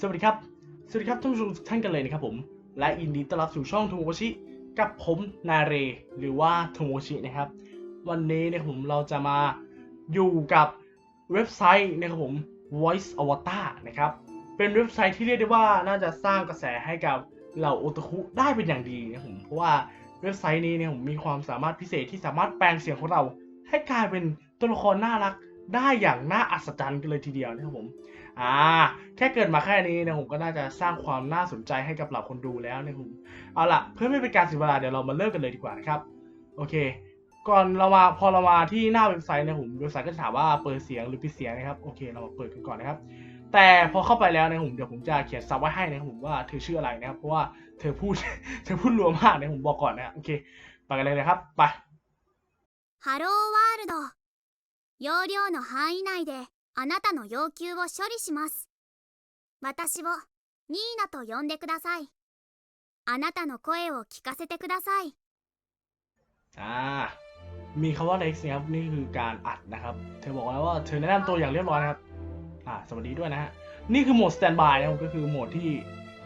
สวัสดีครับ สวัสดีครับท่านผู้ชมทุกท่านกันเลยนะครับผม และยินดีต้อนรับสู่ช่องโทโมชิ กับผมนาเร หรือว่าโทโมชินะครับ วันนี้เนะครับผมเราจะมาอยู่กับเว็บไซต์นะครับผม Voice Avatar นะครับ เป็นเว็บไซต์ที่เรียกได้ว่าน่าจะสร้างกระแสให้กับเหล่าโอตาคุได้เป็นอย่างดีนะครับผมเพราะว่าเว็บไซต์นี้เนี่ยผมมีความสามารถพิเศษที่สามารถแปลงเสียงของเรา ให้กลายเป็นตัวละครน่ารัก ได้อย่างน่าอัศจรรย์กันเลยทีเดียวนะครับผมอ่าแค่เกิดมาแค่นี้นะผมก็น่าจะสร้างความน่าสนใจให้กับเหล่าคนดูแล้วนะผมเอาล่ะเพื่อไม่เป็นการเสียเวลาเดี๋ยวเรามาเริ่มกันเลยดีกว่านะครับโอเค ก่อนเรามาพอเรามาที่หน้าเว็บไซต์นะผมเว็บไซต์ก็จะถามว่าเปิดเสียงหรือปิดเสียงนะครับโอเค เรามาเปิดกันก่อนนะครับ แต่พอเข้าไปแล้วนะผมเดี๋ยวผมจะเขียนซับไว้ให้นะผมว่าเธอชื่ออะไรนะครับเพราะว่าเธอพูดเธอพูดรัวมากนะผมบอกก่อนนะโอเคไปกันเลยนะครับไปฮัลโหลเวิลด 容量の範囲内であなたの要求を処理します私をニーナと呼んでくださいあなたの声を聞かせてください อ่า มีคำว่า next นะครับ นี่คือการอัดนะครับ เธอบอกแล้วว่าเธอแนะนำตัวอย่างเรียบร้อยนะครับ อ่า สวัสดีด้วยนะฮะ นี่คือโหมด standby นะครับ ก็คือโหมดที่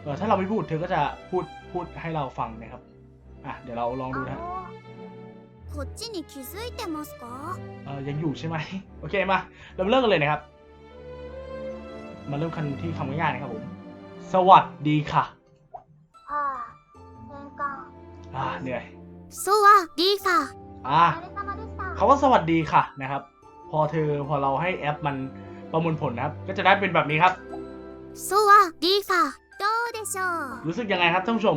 เออถ้าเราไม่พูด เธอก็จะพูด พูดให้เราฟังนะครับ อ่ะ เดี๋ยวเราลองดูนะฮะ こっちに気づいてますか เออยังอยู่ใช่ไหม โอเค มา เราเริ่มกันเลยนะครับ มาเริ่มกันที่คำง่ายๆนะครับผม สวัสดีค่ะ はあ、転換 อ่า เหนื่อย そうはリーファ อ่า お疲れ様でした คำว่าสวัสดีค่ะนะครับ พอเธอ พอเราให้แอปมันประมวลผลนะครับ ก็จะได้เป็นแบบนี้ครับ そうはリーファどうでしょう รู้สึกยังไงครับท่านผู้ชม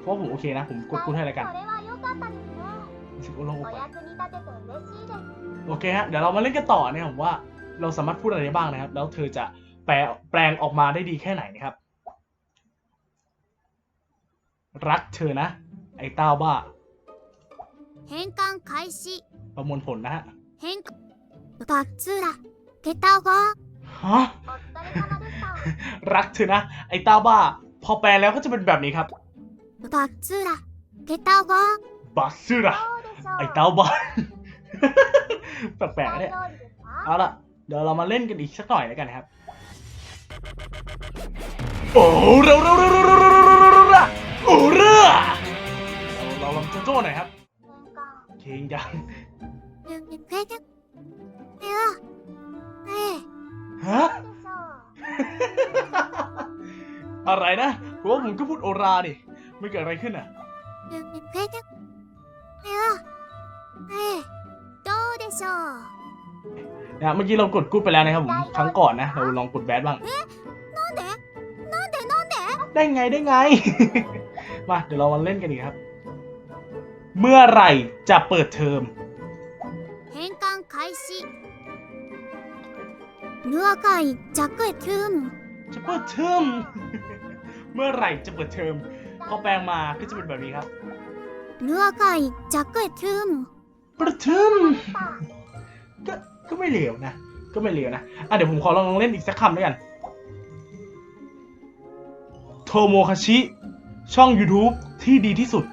เพราะผมโอเคนะ ผมกดคุณให้แล้วกัน それは良かったですね ชิโโร่ไปโอเคฮะเดี๋ยวเรามาเล่นกันต่อเนี่ยผมว่าเราสามารถพูดอะไรได้บ้างนะครับ แล้วเธอจะแปลแปลงออกมาได้ดีแค่ไหนนะครับ รักเธอนะ ไอ้เต้าบ้าเประมวลผลนะฮะเฮะรักเธอนะ ไอ้เต้าบ้า พอแปลแล้วก็จะเป็นแบบนี้ครับบัสซูระเกต้าก็บัสซูระ ไอเตาบอลแปลกๆเนี่ยเอาละเดี๋ยวเรามาเล่นกันอีกสักหน่อยแล้วกันครับ โอ้เราเราเราเราเราเราเราวโอ้เราเราลองโจโจ้หน่อยครับเคงจังฮะอะไรนะผมว่าผมก็พูดโอราดิไม่เกิดอะไรขึ้นอะ ええええどうでしょう นะเมื่อกี้เรากดกูดไปแล้วนะครับผม ครั้งก่อนนะ เราลองกดแบดบ้าง なんでなんでなんで ได้ไงได้ไง มาเดี๋ยวเรามาเล่นกันอีกครับ เมื่อไหร่จะเปิดเทอม 変換開始ルアカイジャックエキューム จะเปิดเทอม เมื่อไหร่จะเปิดเทอม พอแปลงมาก็จะเป็นแบบนี้ครับ ルアカイジャックエキューム เ ประทึมก็ก็ไม่เหลวนะ ก็ไม่เหลวนะ อะเดี๋ยวผมขอลองเล่นอีกสักคำด้วยกัน โทโมคาชิ ช่อง YouTube ที่ดีที่สุด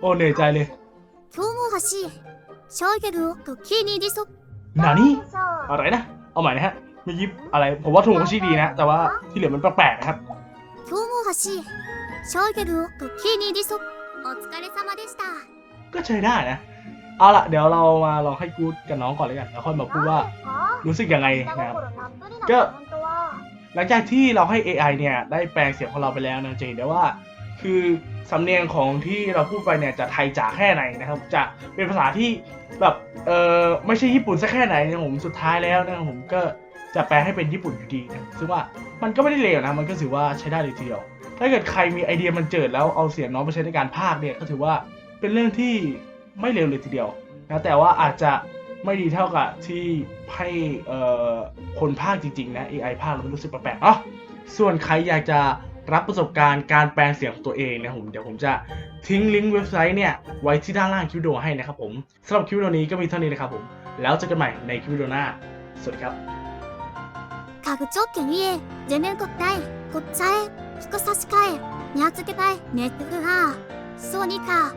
โอ้เหนื่อยใจเลย โทโมคาชิช่อง YouTube ที่ดีที่สุดนานี่อะไรนะ เอาใหม่นะฮะมียิบอะไร ผมว่าโทโมคาชิดีนะ แต่ว่าที่เหลือมันแปลกๆนะครับโทโมคาชิช่อง YouTube ที่ดีที่สุด お疲れ様でした ก็ใช้ได้นะ เอาล่ะ เดี๋ยวเรามาลองให้กูดกับน้องก่อนเลยกัน แล้วค่อยมาพูดว่า 何ですか รู้สึกยังไง 下 นะครับ 心たっぷりなコ ก็ メントは หลังจากที่เราให้ AI เนี่ยได้แปลงเสียงของเราไปแล้วนะจะเห็นได้ว่า คือสำเนียงของที่เราพูดไปเนี่ยจะไทยจ๋าแค่ไหนนะครับ จะเป็นภาษาที่แบบเออไม่ใช่ญี่ปุ่นสักแค่ไหนนะผมสุดท้ายแล้วนะครับผมก็จะแปลให้เป็นญี่ปุ่นอยู่ดีนะซึ่งว่ามันก็ไม่ได้เลวนะ มันก็ถือว่าใช้ได้เลยทีเดียว ถ้าเกิดใครมีไอเดียมันเจิดแล้วเอาเสียงน้องไปใช้ในการพากเนี่ยก็ถือว่าเป็นเรื่องที่ไม่เลวเลยทีเดียวนะแต่ว่าอาจจะไม่ดีเท่ากับที่ให้คนภาคจริงๆนะ AI ภาคแล้วมันรู้สึกแปลกๆเนาส่วนใครอยากจะรับประสบการณ์การแปลงเสียงตัวเองนะผมเดี๋ยวผมจะทิ้งลิงก์เว็บไซต์เนี่ยไว้ที่ด้านล่างคลิปวิดีโอให้นะครับผมสำหรับคลิปวิดีโอนี้ก็มีเท่านี้นะครับผม แล้วเจอกันใหม่ในคลิปวิดีโอหน้า สวัสดีครับ가급적경위에내면꺾다에곱차에 え引く差し替えにゃつけたい。ネットフハーソニカ